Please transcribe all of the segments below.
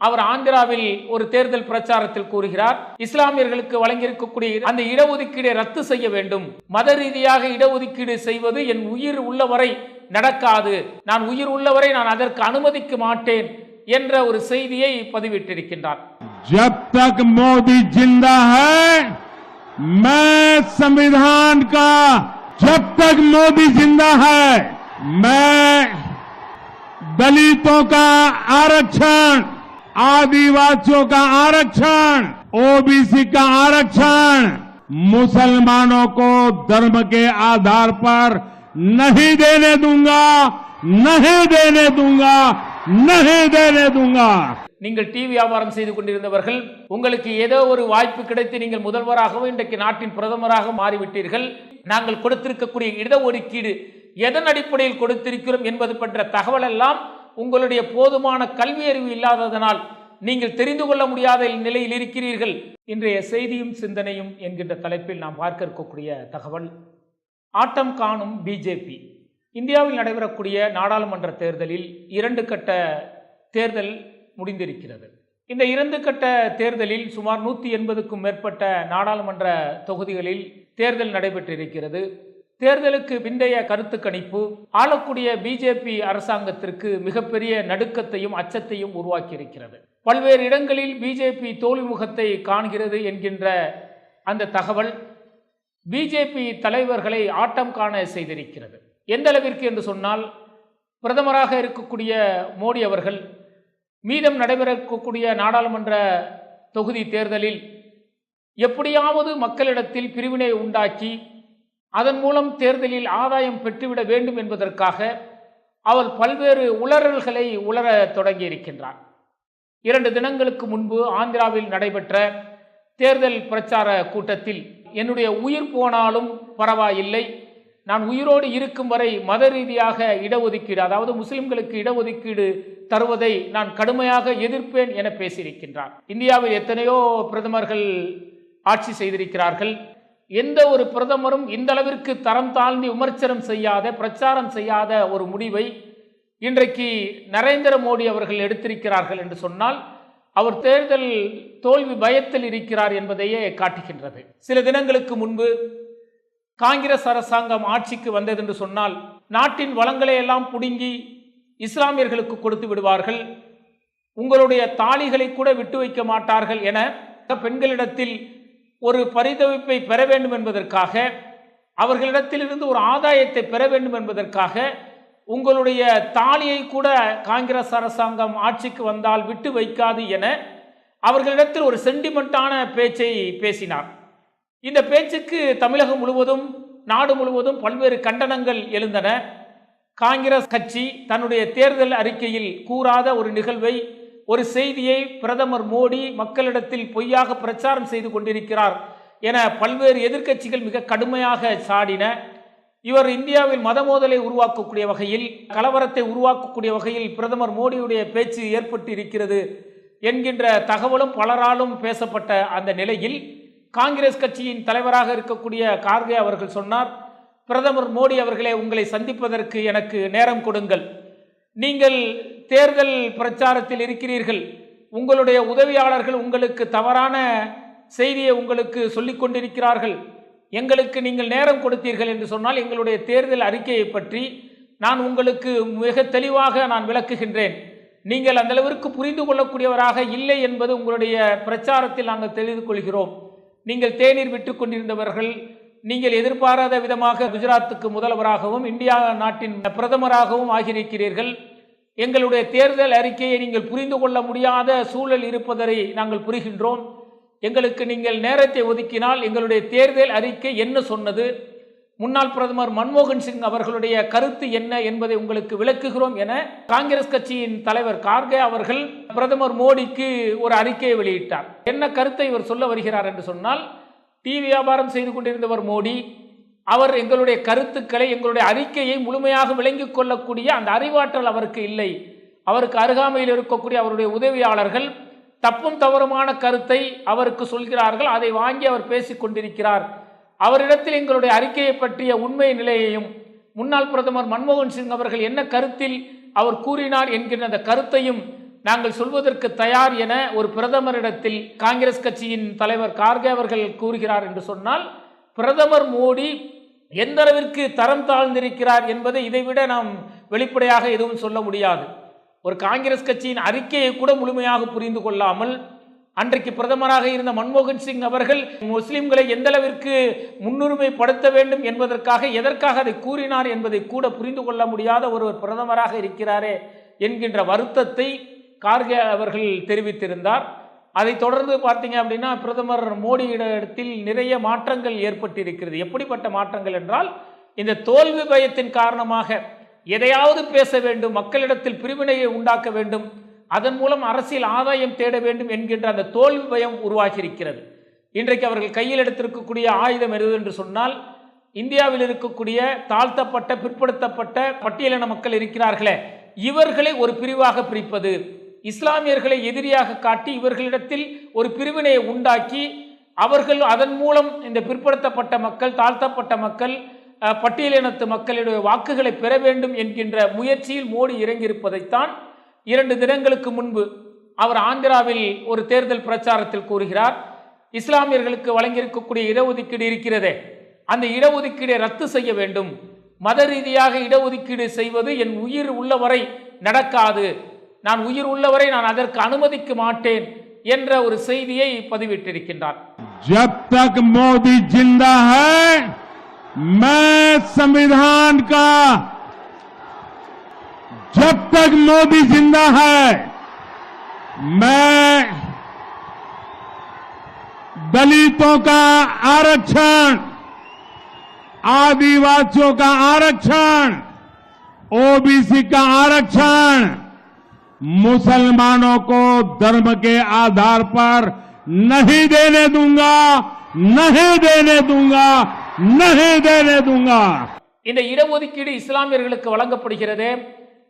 அவர் ஆந்திராவில் ஒரு தேர்தல் பிரச்சாரத்தில் கூறுகிறார் இஸ்லாமியர்களுக்கு வழங்கியிருக்கக்கூடிய அந்த இடஒதுக்கீடை ரத்து செய்ய வேண்டும் மத ரீதியாக இடஒதுக்கீடு செய்வது என் உயிர் உள்ளவரை நடக்காது நான் உயிர் உள்ளவரை நான் அதற்கு அனுமதிக்க மாட்டேன் என்ற ஒரு செய்தியை பதிவிட்டிருக்கின்றார் जब तक मोदी जिंदा है मैं संविधान का जब तक मोदी जिंदा है मैं दलितों का आरक्षण आदिवासियों का आरक्षण ओबीसी का आरक्षण मुसलमानों को धर्म के आधार पर नहीं देने दूंगा नहीं देने दूंगा नहीं देने दूंगा நீங்கள் டீ வியாபாரம் செய்து கொண்டிருந்தவர்கள் உங்களுக்கு ஏதோ ஒரு வாய்ப்பு கிடைத்து நீங்கள் முதல்வராகவும் இன்றைக்கு நாட்டின் பிரதமராக மாறிவிட்டீர்கள் நாங்கள் கொடுத்திருக்கக்கூடிய இடஒதுக்கீடு எதன் அடிப்படையில் கொடுத்திருக்கிறோம் என்பது பற்ற தகவல் எல்லாம் உங்களுடைய போதுமான கல்வி அறிவு இல்லாததனால் நீங்கள் தெரிந்து கொள்ள முடியாத நிலையில் இருக்கிறீர்கள். இன்றைய செய்தியும் சிந்தனையும் என்கின்ற தலைப்பில் நாம் பார்க்க இருக்கக்கூடிய தகவல். ஆட்டம் காணும் பிஜேபி இந்தியாவில் நடைபெறக்கூடிய நாடாளுமன்ற தேர்தலில் இரண்டு கட்ட தேர்தல் முடிந்திருக்கிறது. இந்த இரண்டு கட்ட தேர்தலில் சுமார் நூற்றி எண்பதுக்கும் மேற்பட்ட நாடாளுமன்ற தொகுதிகளில் தேர்தல் நடைபெற்றிருக்கிறது. தேர்தலுக்கு பிந்தைய கருத்து கணிப்பு ஆளக்கூடிய பிஜேபி அரசாங்கத்திற்கு மிகப்பெரிய நடுக்கத்தையும் அச்சத்தையும் உருவாக்கியிருக்கிறது. பல்வேறு இடங்களில் பிஜேபி தோல்விமுகத்தை காண்கிறது என்கின்ற அந்த தகவல் பிஜேபி தலைவர்களை ஆட்டம் காண செய்திருக்கிறது. எந்த அளவிற்கு என்று சொன்னால் பிரதமராக இருக்கக்கூடிய மோடி அவர்கள் மீதம் நடைபெறக்கூடிய நாடாளுமன்ற தொகுதி தேர்தலில் எப்படியாவது மக்களிடத்தில் பிரிவினை உண்டாக்கி அதன் மூலம் தேர்தலில் ஆதாயம் பெற்றுவிட வேண்டும் என்பதற்காக அவர் பல்வேறு உளறல்களை உளர தொடங்கியிருக்கின்றார். இரண்டு தினங்களுக்கு முன்பு ஆந்திராவில் நடைபெற்ற தேர்தல் பிரச்சார கூட்டத்தில் என்னுடைய உயிர் போனாலும் பரவாயில்லை நான் உயிரோடு இருக்கும் வரை மத ரீதியாக இடஒதுக்கீடு அதாவது முஸ்லிம்களுக்கு இடஒதுக்கீடு தருவதை நான் கடுமையாக எதிர்ப்பேன் என பேசியிருக்கின்றார். இந்தியாவில் எத்தனையோ பிரதமர்கள் ஆட்சி செய்திருக்கிறார்கள். எந்த ஒரு பிரதமரும் இந்த அளவிற்கு தரம் தாழ்ந்து விமர்சனம் செய்யாத பிரச்சாரம் செய்யாத ஒரு முடிவை இன்றைக்கு நரேந்திர மோடி அவர்கள் எடுத்திருக்கிறார்கள் என்று சொன்னால் அவர் தேர்தல் தோல்வி பயத்தில் இருக்கிறார் என்பதையே காட்டுகின்றது. சில தினங்களுக்கு முன்பு காங்கிரஸ் அரசாங்கம் ஆட்சிக்கு வந்தது என்று சொன்னால் நாட்டின் வளங்களை எல்லாம் புடுங்கி இஸ்லாமியர்களுக்கு கொடுத்து விடுவார்கள். உங்களுடைய தாலிகளை கூட விட்டு வைக்க மாட்டார்கள் என பெண்களிடத்தில் ஒரு பரிதவிப்பை பெற வேண்டும் என்பதற்காக அவர்களிடத்திலிருந்து ஒரு ஆதாயத்தை பெற வேண்டும் என்பதற்காக உங்களுடைய தாலியை கூட காங்கிரஸ் அரசாங்கம் ஆட்சிக்கு வந்தால் விட்டு வைக்காது என அவர்களிடத்தில் ஒரு சென்டிமெண்ட்டான பேச்சை பேசினார். இந்த பேச்சுக்கு தமிழகம் முழுவதும் நாடு முழுவதும் பல்வேறு கண்டனங்கள் எழுந்தன. காங்கிரஸ் கட்சி தன்னுடைய தேர்தல் அறிக்கையில் கூறாத ஒரு நிகழ்வை ஒரு செய்தியை பிரதமர் மோடி மக்களிடத்தில் பொய்யாக பிரச்சாரம் செய்து கொண்டிருக்கிறார் என பல்வேறு எதிர்க்கட்சிகள் மிக கடுமையாக சாடின. இவர் இந்தியாவில் மத மோதலை உருவாக்கக்கூடிய வகையில் கலவரத்தை உருவாக்கக்கூடிய வகையில் பிரதமர் மோடியுடைய பேச்சு ஏற்பட்டு இருக்கிறது என்கின்ற தகவலும் பலராலும் பேசப்பட்ட அந்த நிலையில் காங்கிரஸ் கட்சியின் தலைவராக இருக்கக்கூடிய கார்கே அவர்கள் சொன்னார் பிரதமர் மோடி அவர்களே உங்களை சந்திப்பதற்கு எனக்கு நேரம் கொடுங்கள். நீங்கள் தேர்தல் பிரச்சாரத்தில் இருக்கிறீர்கள். உங்களுடைய உதவியாளர்கள் உங்களுக்கு தவறான செய்தியை உங்களுக்கு சொல்லிக் கொண்டிருக்கிறார்கள். எங்களுக்கு நீங்கள் நேரம் கொடுத்தீர்கள் என்று சொன்னால் எங்களுடைய தேர்தல் அறிக்கையை பற்றி நான் உங்களுக்கு மிக தெளிவாக நான் விளக்குகின்றேன். நீங்கள் அந்த அளவிற்கு புரிந்து கொள்ளக்கூடியவராக இல்லை என்பது உங்களுடைய பிரச்சாரத்தில் நாங்கள் தெரிந்து கொள்கிறோம். நீங்கள் தேநீர் விட்டு கொண்டிருந்தவர்கள் நீங்கள் எதிர்பாராத விதமாக குஜராத்துக்கு முதல்வராகவும் இந்தியா நாட்டின் பிரதமராகவும் ஆகியிருக்கிறீர்கள். எங்களுடைய தேர்தல் அறிக்கையை நீங்கள் புரிந்து கொள்ள முடியாத சூழல் இருப்பதை நாங்கள் புரிகின்றோம். எங்களுக்கு நீங்கள் நேரத்தை ஒதுக்கினால் எங்களுடைய தேர்தல் அறிக்கை என்ன சொன்னது? முன்னாள் பிரதமர் மன்மோகன் சிங் அவர்களுடைய கருத்து என்ன என்பதை உங்களுக்கு விளக்குகிறோம் என காங்கிரஸ் கட்சியின் தலைவர் கார்கே அவர்கள் பிரதமர் மோடிக்கு ஒரு அறிக்கையை வெளியிட்டார். என்ன கருத்தை இவர் சொல்ல வருகிறார் என்று சொன்னால் டீ வியாபாரம் செய்து கொண்டிருந்தவர் மோடி அவர் எங்களுடைய கருத்துக்களை எங்களுடைய அறிக்கையை முழுமையாக விளங்கிக் கொள்ளக்கூடிய அந்த அறிவாற்றல் அவருக்கு இல்லை. அவருக்கு அருகாமையில் இருக்கக்கூடிய அவருடைய உதவியாளர்கள் தப்பும் தவறுமான கருத்தை அவருக்கு சொல்கிறார்கள் அதை வாங்கி அவர் பேசிக் கொண்டிருக்கிறார். அவரிடத்தில் எங்களுடைய அறிக்கையை பற்றிய உண்மை நிலையையும் முன்னாள் பிரதமர் மன்மோகன் சிங் அவர்கள் என்ன கருத்தில் அவர் கூறினார் என்கிற அந்த கருத்தையும் நாங்கள் சொல்வதற்கு தயார் என ஒரு பிரதமரிடத்தில் காங்கிரஸ் கட்சியின் தலைவர் கார்கே அவர்கள் கூறுகிறார் என்று சொன்னால் பிரதமர் மோடி எந்த அளவிற்கு தரம் தாழ்ந்திருக்கிறார் என்பதை இதைவிட நாம் வெளிப்படையாக எதுவும் சொல்ல முடியாது. ஒரு காங்கிரஸ் கட்சியின் அறிக்கையை கூட முழுமையாக புரிந்து கொள்ளாமல் அன்றைக்கு பிரதமராக இருந்த மன்மோகன் சிங் அவர்கள் முஸ்லிம்களை எந்த அளவிற்கு முன்னுரிமைப்படுத்த வேண்டும் என்பதற்காக எதற்காக அதை கூறினார் என்பதை கூட புரிந்து கொள்ள முடியாத ஒருவர் பிரதமராக இருக்கிறாரே என்கின்ற வருத்தத்தை கார்கே அவர்கள் தெரிவித்திருந்தார். அதைத் தொடர்ந்து பார்த்தீங்க அப்படின்னா பிரதமர் மோடியிடத்தில் நிறைய மாற்றங்கள் ஏற்பட்டிருக்கிறது. எப்படிப்பட்ட மாற்றங்கள் என்றால் இந்த தோல்வி பயத்தின் காரணமாக எதையாவது பேச வேண்டும் மக்களிடத்தில் பிரிவினையை உண்டாக்க வேண்டும் அதன் மூலம் அரசியல் ஆதாயம் தேட வேண்டும் என்கின்ற அந்த தோல்வி பயம் உருவாகியிருக்கிறது. இன்றைக்கு அவர்கள் கையில் எடுத்திருக்கக்கூடிய ஆயுதம் எது என்று சொன்னால் இந்தியாவில் இருக்கக்கூடிய தாழ்த்தப்பட்ட பிற்படுத்தப்பட்ட பட்டியலின மக்கள் இருக்கிறார்களே இவர்களை ஒரு பிரிவாக பிரிப்பது. இஸ்லாமியர்களை எதிரியாக காட்டி இவர்களிடத்தில் ஒரு பிரிவினையை உண்டாக்கி அவர்கள் அதன் மூலம் இந்த பிற்படுத்தப்பட்ட மக்கள் தாழ்த்தப்பட்ட மக்கள் பட்டியலினத்து மக்களுடைய வாக்குகளை பெற வேண்டும் என்கின்ற முயற்சியில் மோடி இறங்கியிருப்பதைத்தான் இரண்டு தினங்களுக்கு முன்பு அவர் ஆந்திராவில் ஒரு தேர்தல் பிரச்சாரத்தில் கூறுகிறார். இஸ்லாமியர்களுக்கு வழங்கியிருக்கக்கூடிய இடஒதுக்கீடு இருக்கிறதே அந்த இடஒதுக்கீடை ரத்து செய்ய வேண்டும். மத ரீதியாக இடஒதுக்கீடு செய்வது என் உயிர் உள்ளவரை நடக்காது. நான் உயிர் உள்ளவரை நான் அதற்கு அனுமதிக்க மாட்டேன் என்ற ஒரு செய்தியை பதிவிட்டிருக்கின்றார் जब तक मोदी जिंदा है मैं संविधान का जब तक मोदी जिंदा है मैं दलितों का आरक्षण आदिवासियों का आरक्षण ओबीसी का आरक्षण मुसलमानों को धर्म के आधार पर नहीं देने दूंगा नहीं देने दूंगा नहीं देने दूंगा இந்த இடஒதுக்கீடு இஸ்லாமியர்களுக்கு வழங்கப்படுகிறது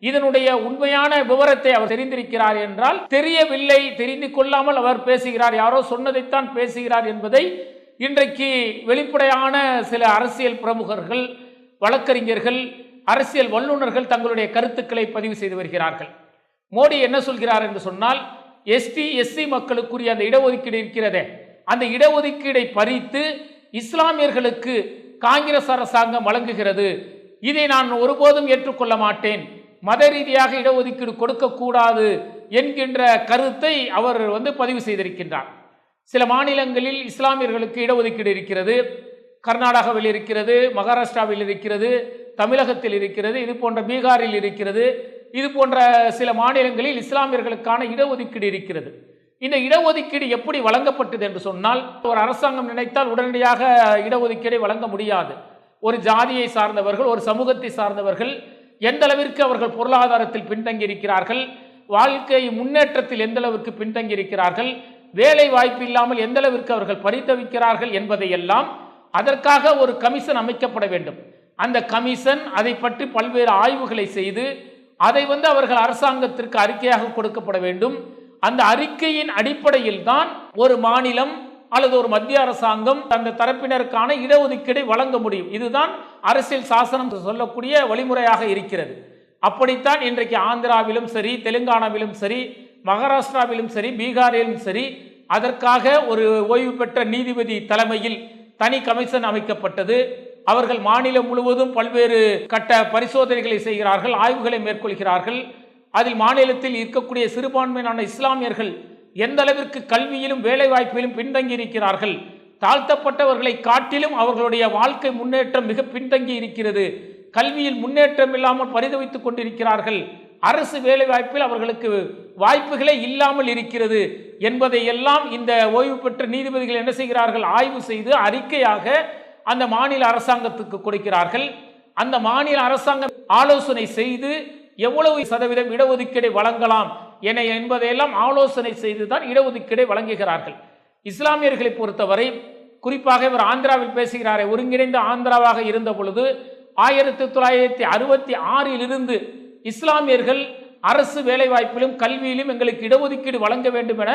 இதனுடைய உண்மையான விவரத்தை அவர் தெரிந்திருக்கிறார் என்றால் தெரியவில்லை தெரிந்து கொள்ளாமல் அவர் பேசுகிறார் யாரோ சொன்னதைத்தான் பேசுகிறார் என்பதை இன்றைக்கு வெளிப்படையான சில அரசியல் பிரமுகர்கள் வழக்கறிஞர்கள் அரசியல் வல்லுநர்கள் தங்களுடைய கருத்துக்களை பதிவு செய்து வருகிறார்கள் மோடி என்ன சொல்கிறார் என்று சொன்னால் எஸ்டி எஸ்சி மக்களுக்குரிய அந்த இடஒதுக்கீடு இருக்கிறதே. அந்த இடஒதுக்கீடை பறித்து இஸ்லாமியர்களுக்கு காங்கிரஸ் அரசாங்கம் வழங்குகிறது. இதை நான் ஒருபோதும் ஏற்றுக்கொள்ள மாட்டேன். மத ரீதியாக இடஒதுக்கீடு கொடுக்கக்கூடாது என்கின்ற கருத்தை அவர் வந்து பதிவு செய்திருக்கின்றார். சில மாநிலங்களில் இஸ்லாமியர்களுக்கு இடஒதுக்கீடு இருக்கிறது. கர்நாடகாவில் இருக்கிறது மகாராஷ்டிராவில் இருக்கிறது தமிழகத்தில் இருக்கிறது இது போன்ற பீகாரில் இருக்கிறது. இது போன்ற சில மாநிலங்களில் இஸ்லாமியர்களுக்கான இடஒதுக்கீடு இருக்கிறது. இந்த இடஒதுக்கீடு எப்படி வழங்கப்பட்டது என்று சொன்னால் ஒரு அரசாங்கம் நினைத்தால் உடனடியாக இடஒதுக்கீடை வழங்க முடியாது. ஒரு ஜாதியை சார்ந்தவர்கள் ஒரு சமூகத்தை சார்ந்தவர்கள் எந்த அளவிற்கு அவர்கள் பொருளாதாரத்தில் பின்தங்கி இருக்கிறார்கள் வாழ்க்கை முன்னேற்றத்தில் எந்த அளவிற்கு பின்தங்கி இருக்கிறார்கள் வேலை வாய்ப்பு இல்லாமல் எந்த அளவிற்கு அவர்கள் பரிதவிக்கிறார்கள் என்பதையெல்லாம் அதற்காக ஒரு கமிஷன் அமைக்கப்பட வேண்டும். அந்த கமிஷன் அதை பற்றி பல்வேறு ஆய்வுகளை செய்து அதை வந்து அவர்கள் அரசாங்கத்திற்கு அறிக்கையாக கொடுக்கப்பட வேண்டும். அந்த அறிக்கையின் அடிப்படையில் தான் ஒரு மாநிலம் அல்லது ஒரு மத்திய அரசாங்கம் அந்த தரப்பினருக்கான இடஒதுக்கீடை வழங்க முடியும். இதுதான் அரசியல் சாசனம் சொல்லக்கூடிய வழிமுறையாக இருக்கிறது. அப்படித்தான் இன்றைக்கு ஆந்திராவிலும் சரி தெலுங்கானாவிலும் சரி மகாராஷ்டிராவிலும் சரி பீகாரிலும் சரி அதற்காக ஒரு ஓய்வு பெற்ற நீதிபதி தலைமையில் தனி கமிஷன் அமைக்கப்பட்டது. அவர்கள் மாநிலம் முழுவதும் பல்வேறு கட்ட பரிசோதனைகளை செய்கிறார்கள் ஆய்வுகளை மேற்கொள்கிறார்கள். அதில் மாநிலத்தில் இருக்கக்கூடிய சிறுபான்மையினான இஸ்லாமியர்கள் எந்த அளவிற்கு கல்வியிலும் வேலைவாய்ப்பிலும் பின்தங்கி இருக்கிறார்கள். தாழ்த்தப்பட்டவர்களை காட்டிலும் அவர்களுடைய வாழ்க்கை முன்னேற்றம் மிக பின்தங்கி இருக்கிறது. கல்வியில் முன்னேற்றம் இல்லாமல் பரிதவித்துக் கொண்டிருக்கிறார்கள். அரசு வேலைவாய்ப்பில் அவர்களுக்கு வாய்ப்புகளே இல்லாமல் இருக்கிறது என்பதை எல்லாம் இந்த ஓய்வு பெற்ற நீதிபதிகள் என்ன செய்கிறார்கள்? ஆய்வு செய்து அறிக்கையாக அந்த மாநில அரசாங்கத்துக்கு கொடுக்கிறார்கள். அந்த மாநில அரசாங்கம் ஆலோசனை செய்து எவ்வளவு சதவீதம் இடஒதுக்கீடை வழங்கலாம் என என்பதையெல்லாம் ஆலோசனை செய்து தான் இடஒதுக்கீடை வழங்குகிறார்கள். இஸ்லாமியர்களை பொறுத்தவரை குறிப்பாக இவர் ஆந்திராவில் பேசுகிறாரே ஒருங்கிணைந்த ஆந்திராவாக இருந்த பொழுது ஆயிரத்தி தொள்ளாயிரத்தி அறுபத்தி ஆறிலிருந்து இஸ்லாமியர்கள் அரசு வேலைவாய்ப்பிலும் கல்வியிலும் எங்களுக்கு இடஒதுக்கீடு வழங்க வேண்டும் என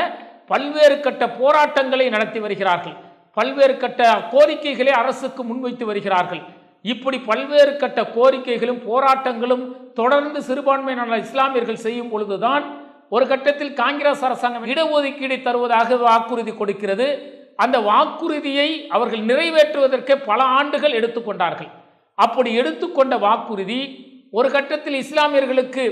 பல்வேறு கட்ட போராட்டங்களை நடத்தி வருகிறார்கள். பல்வேறு கட்ட கோரிக்கைகளை அரசுக்கு முன்வைத்து வருகிறார்கள். இப்படி பல்வேறு கட்ட கோரிக்கைகளும் போராட்டங்களும் தொடர்ந்து சிறுபான்மையினர் இஸ்லாமியர்கள் செய்யும் பொழுதுதான் ஒரு கட்டத்தில் காங்கிரஸ் அரசாங்கம் இடஒதுக்கீடு தருவதாக வாக்குறுதி கொடுக்கிறது. அந்த வாக்குறுதியை அவர்கள் நிறைவேற்றுவதற்கு பல ஆண்டுகள் எடுத்துக்கொண்டார்கள் அப்படி எடுத்துக்கொண்ட வாக்குறுதி ஒரு கட்டத்தில் இஸ்லாமியர்களுக்கு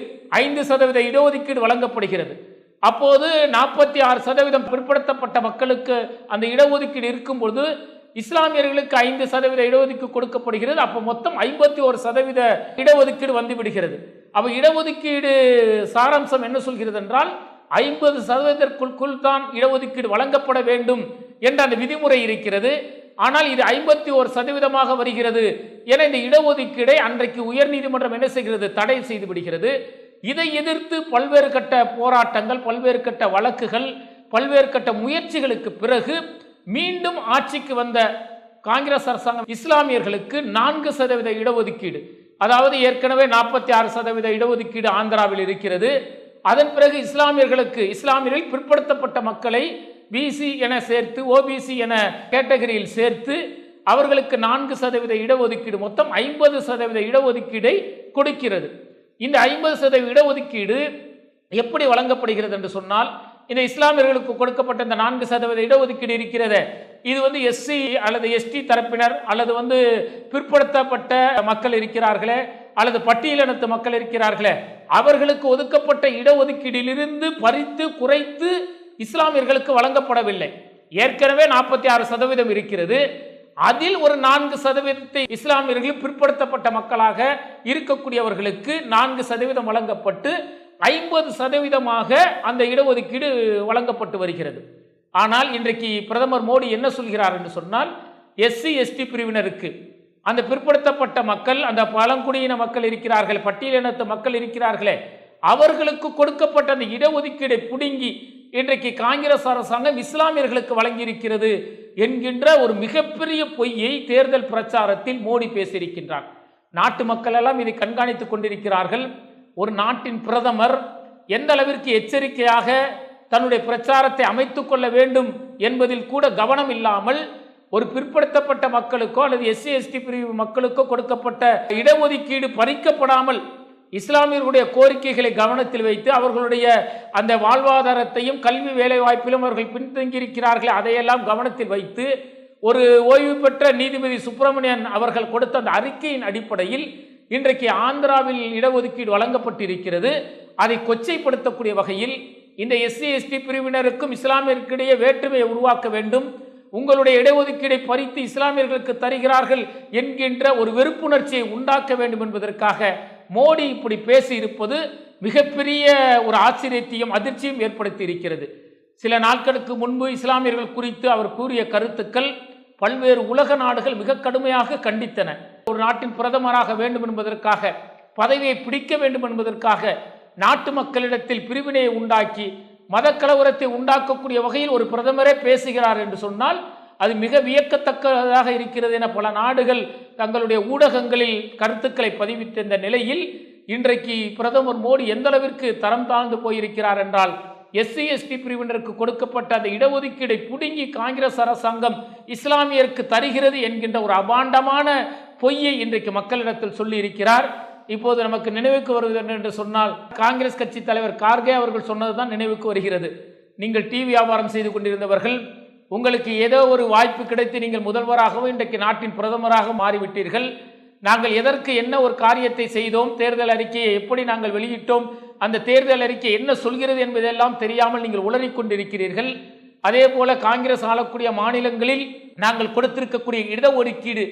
ஐந்து சதவீத இடஒதுக்கீடு வழங்கப்படுகிறது. அப்போது நாற்பத்தி ஆறு சதவீதம் பிற்படுத்தப்பட்ட மக்களுக்கு அந்த இடஒதுக்கீடு இருக்கும்பொழுது இஸ்லாமியர்களுக்கு ஐந்து சதவீத இடஒதுக்கீடு கொடுக்கப்படுகிறது. அப்போ மொத்தம் ஐம்பத்தி ஒரு சதவீத இடஒதுக்கீடு வந்து விடுகிறது அப்போ இடஒதுக்கீடு சாராம்சம் என்ன சொல்கிறது என்றால் ஐம்பது சதவீதத்திற்குள் தான் இடஒதுக்கீடு வழங்கப்பட வேண்டும் என்ற அந்த விதிமுறை இருக்கிறது. ஆனால் இது ஐம்பத்தி ஒரு சதவீதமாக வருகிறது. என இந்த இடஒதுக்கீடை அன்றைக்கு உயர்நீதிமன்றம் என்ன செய்கிறது? தடை செய்து விடுகிறது. இதை எதிர்த்து பல்வேறு கட்ட போராட்டங்கள் பல்வேறு கட்ட வழக்குகள் பல்வேறு கட்ட முயற்சிகளுக்கு பிறகு மீண்டும் ஆட்சிக்கு வந்த காங்கிரஸ் அரசாங்கம் இஸ்லாமியர்களுக்கு நான்கு சதவீத இடஒதுக்கீடு அதாவது ஏற்கனவே நாற்பத்தி ஆறு சதவீத இடஒதுக்கீடு ஆந்திராவில் இருக்கிறது. அதன் பிறகு இஸ்லாமியர்களுக்கு இஸ்லாமியரில் பிற்படுத்தப்பட்ட மக்களை பிசி என சேர்த்து ஓபிசி என கேட்டகரியில் சேர்த்து அவர்களுக்கு நான்கு சதவீத இடஒதுக்கீடு மொத்தம் ஐம்பது சதவீத இடஒதுக்கீடை கொடுக்கிறது. இந்த ஐம்பது சதவீத இடஒதுக்கீடு எப்படி வழங்கப்படுகிறது என்று சொன்னால் இந்த இஸ்லாமியர்களுக்கு கொடுக்கப்பட்ட இந்த நான்கு சதவீத இடஒதுக்கீடு இருக்கிறது. இது வந்து எஸ்சி அல்லது எஸ்டி தரப்பினர் அல்லது வந்து பிற்படுத்தப்பட்ட மக்கள் இருக்கிறார்களே அல்லது பட்டியலினத்து மக்கள் இருக்கிறார்களே அவர்களுக்கு ஒதுக்கப்பட்ட இடஒதுக்கீடிலிருந்து பறித்து குறைத்து இஸ்லாமியர்களுக்கு வழங்கப்படவில்லை. ஏற்கனவே நாற்பத்தி ஆறு சதவீதம் இருக்கிறது. அதில் ஒரு நான்கு சதவீதத்தை இஸ்லாமியர்கள் பிற்படுத்தப்பட்ட மக்களாக இருக்கக்கூடியவர்களுக்கு நான்கு சதவீதம் வழங்கப்பட்டு ஐம்பது சதவீதமாக அந்த இடஒதுக்கீடு வழங்கப்பட்டு வருகிறது. ஆனால் இன்றைக்கு பிரதமர் மோடி என்ன சொல்கிறார் என்று சொன்னால் எஸ்சி எஸ்டி பிரிவினருக்கு அந்த பிற்படுத்தப்பட்ட மக்கள் அந்த பழங்குடியின மக்கள் இருக்கிறார்கள் பட்டியலினத்து மக்கள் இருக்கிறார்களே அவர்களுக்கு கொடுக்கப்பட்ட அந்த இடஒதுக்கீடை புடுங்கி இன்றைக்கு காங்கிரஸ் அரசாங்கம் இஸ்லாமியர்களுக்கு வழங்கியிருக்கிறது என்கின்ற ஒரு மிகப்பெரிய பொய்யை தேர்தல் பிரச்சாரத்தில் மோடி பேசியிருக்கின்றார். நாட்டு மக்கள் எல்லாம் இதை கண்காணித்துக் கொண்டிருக்கிறார்கள். ஒரு நாட்டின் பிரதமர் எந்த அளவிற்கு எச்சரிக்கையாக தன்னுடைய பிரச்சாரத்தை அமைத்துக் கொள்ள வேண்டும் என்பதில் கூட கவனம் இல்லாமல் ஒரு பிற்படுத்தப்பட்ட மக்களுக்கோ அல்லது எஸ்சி எஸ்டி பிரிவு மக்களுக்கோ கொடுக்கப்பட்ட இடஒதுக்கீடு பறிக்கப்படாமல் இஸ்லாமியர்களுடைய கோரிக்கைகளை கவனத்தில் வைத்து அவர்களுடைய அந்த வாழ்வாதாரத்தையும் கல்வி வேலைவாய்ப்பிலும் அவர்கள் பின்தங்கியிருக்கிறார்கள் அதையெல்லாம் கவனத்தில் வைத்து ஒரு ஓய்வு பெற்ற நீதிபதி சுப்பிரமணியன் அவர்கள் கொடுத்த அந்த அறிக்கையின் அடிப்படையில் இன்றைக்கு ஆந்திராவில் இடஒதுக்கீடு வழங்கப்பட்டிருக்கிறது. அதை கொச்சைப்படுத்தக்கூடிய வகையில் இந்த எஸ்சி எஸ்டி பிரிவினருக்கும் இஸ்லாமியருக்கிடையே வேற்றுமையை உருவாக்க வேண்டும். உங்களுடைய இடஒதுக்கீடை பறித்து இஸ்லாமியர்களுக்கு தருகிறார்கள் என்கின்ற ஒரு வெறுப்புணர்ச்சியை உண்டாக்க வேண்டும் என்பதற்காக மோடி இப்படி பேசி இருப்பது மிகப்பெரிய ஒரு ஆச்சரியத்தையும் அதிர்ச்சியும் ஏற்படுத்தி இருக்கிறது சில நாட்களுக்கு முன்பு இஸ்லாமியர்கள் குறித்து அவர் கூறிய கருத்துக்கள் பல்வேறு உலக நாடுகள் மிக கடுமையாக கண்டித்தன. ஒரு நாட்டின் பிரதமராக வேண்டும் என்பதற்காக பதவியை பிடிக்க வேண்டும் என்பதற்காக நாட்டு மக்களிடத்தில் பிரிவினையை உண்டாக்கி மதக்கலவரத்தை உண்டாக்கக்கூடிய வகையில் ஒரு பிரதமரே பேசுகிறார் என்று சொன்னால் அது மிக வியக்கத்தக்கதாக இருக்கிறது என பல நாடுகள் தங்களுடைய ஊடகங்களில் கருத்துக்களை பதிவித்த நிலையில் இன்றைக்கு பிரதமர் மோடி எந்த அளவிற்கு தரம் தாழ்ந்து போயிருக்கிறார் என்றால் எஸ்சி எஸ்டி பிரிவினருக்கு கொடுக்கப்பட்ட அந்த இடஒதுக்கீடை புடுங்கி காங்கிரஸ் அரசாங்கம் இஸ்லாமியருக்கு தருகிறது என்கின்ற ஒரு அபாண்டமான பொய்யை இன்றைக்கு மக்களிடத்தில் சொல்லியிருக்கிறார். இப்போது நமக்கு நினைவுக்கு வருவது என்று சொன்னால் காங்கிரஸ் கட்சி தலைவர் கார்கே அவர்கள் சொன்னதுதான் நினைவுக்கு வருகிறது. நீங்கள் டிவி வியாபாரம் செய்து கொண்டிருந்தவர்கள் உங்களுக்கு ஏதோ ஒரு வாய்ப்பு கிடைத்து நீங்கள் முதல்வராகவும் இன்றைக்கு நாட்டின் பிரதமராக மாறிவிட்டீர்கள். நாங்கள் எதற்கு என்ன ஒரு காரியத்தை செய்தோம்? தேர்தல் அறிக்கையை எப்படி நாங்கள் வெளியிட்டோம்? அந்த தேர்தல் அறிக்கை என்ன சொல்கிறது என்பதெல்லாம் தெரியாமல் நீங்கள் உளறிக் கொண்டிருக்கிறீர்கள் அதே போல காங்கிரஸ் ஆளக்கூடிய மாநிலங்களில் நாங்கள் கொடுத்திருக்கக்கூடிய இடஒதுக்கீடு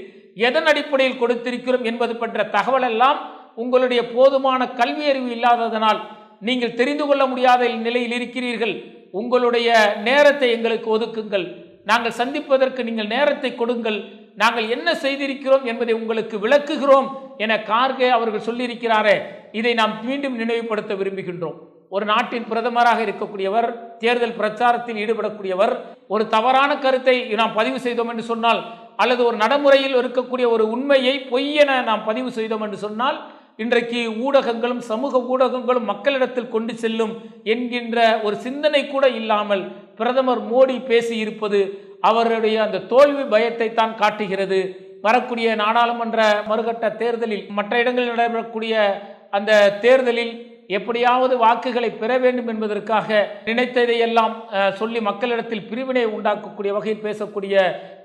எதன் அடிப்படையில் கொடுத்திருக்கிறோம் என்பது பற்ற தகவல் எல்லாம் உங்களுடைய போதுமான கல்வி அறிவு இல்லாததனால் நீங்கள் தெரிந்து கொள்ள முடியாத நிலையில் இருக்கிறீர்கள். உங்களுடைய நேரத்தை எங்களுக்கு ஒதுக்குங்கள். நாங்கள் சந்திப்பதற்கு நீங்கள் நேரத்தை கொடுங்கள். நாங்கள் என்ன செய்திருக்கிறோம் என்பதை உங்களுக்கு விளக்குகிறோம் என கார்கே அவர்கள் சொல்லியிருக்கிறாரே. இதை நாம் மீண்டும் நினைவுபடுத்த விரும்புகின்றோம். ஒரு நாட்டின் பிரதமராக இருக்கக்கூடியவர் தேர்தல் பிரச்சாரத்தில் ஈடுபடக்கூடியவர் ஒரு தவறான கருத்தை நாம் பதிவு செய்தோம் என்று சொன்னால் அல்லது ஒரு நடைமுறையில் இருக்கக்கூடிய ஒரு உண்மையை பொய்யென நாம் பதிவு செய்தோம் என்று சொன்னால் இன்றைக்கு ஊடகங்களும் சமூக ஊடகங்களும் மக்களிடத்தில் கொண்டு செல்லும் என்கின்ற ஒரு சிந்தனை கூட இல்லாமல் பிரதமர் மோடி பேசியிருப்பது அவருடைய அந்த தோல்வி பயத்தை தான் காட்டுகிறது. வரக்கூடிய நாடாளுமன்ற மறுகட்ட தேர்தலில் மற்ற இடங்களில் நடைபெறக்கூடிய அந்த தேர்தலில் எப்படியாவது வாக்குகளை பெற வேண்டும் என்பதற்காக நினைத்ததையெல்லாம் சொல்லி மக்களிடத்தில் பிரிவினை உண்டாக்கக்கூடிய வகையில் பேசக்கூடிய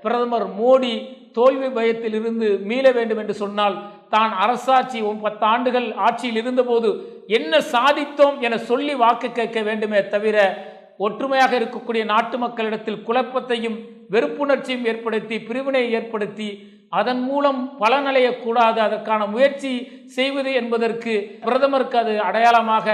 பிரதமர் மோடி தோல்வி பயத்தில் இருந்து மீள வேண்டும் என்று சொன்னால் தான் அரசாட்சி ஒ- பத்து ஆண்டுகள் ஆட்சியில் இருந்தபோது என்ன சாதித்தோம் என சொல்லி வாக்கு கேட்க வேண்டுமே தவிர ஒற்றுமையாக இருக்கக்கூடிய நாட்டு மக்களிடத்தில் குழப்பத்தையும் வெறுப்புணர்ச்சியும் ஏற்படுத்தி பிரிவினையை ஏற்படுத்தி அதன் மூலம் பலனடையக்கூடாது அதற்கான முயற்சி செய்வது என்பதற்கு பிரதமருக்கு அது அடையாளமாக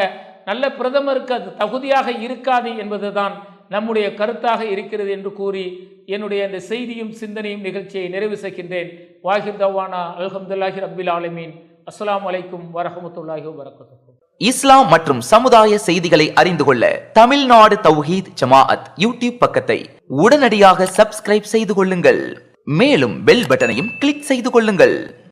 நல்ல பிரதமருக்கு அது தகுதியாக இருக்காது என்பதுதான் நம்முடைய கருத்தாக இருக்கிறது என்று கூறி என்னுடைய அந்த செய்தியும் சிந்தனையும் நிகழ்ச்சியை நிறைவு செய்கின்றேன். வாஹிப் தவானா அல்ஹம்துல்லாஹி ரப்பில் ஆலமீன். அஸ்லாம் அலைக்கும் வரஹமத்துல்லாஹி வபரகாத்துஹு. இஸ்லாம் மற்றும் சமுதாய செய்திகளை அறிந்து கொள்ள தமிழ்நாடு தௌஹீத் ஜமாஅத் யூடியூப் பக்கத்தை உடனடியாக சப்ஸ்கிரைப் செய்து கொள்ளுங்கள். மேலும் பெல் பட்டனையும் கிளிக் செய்து கொள்ளுங்கள்.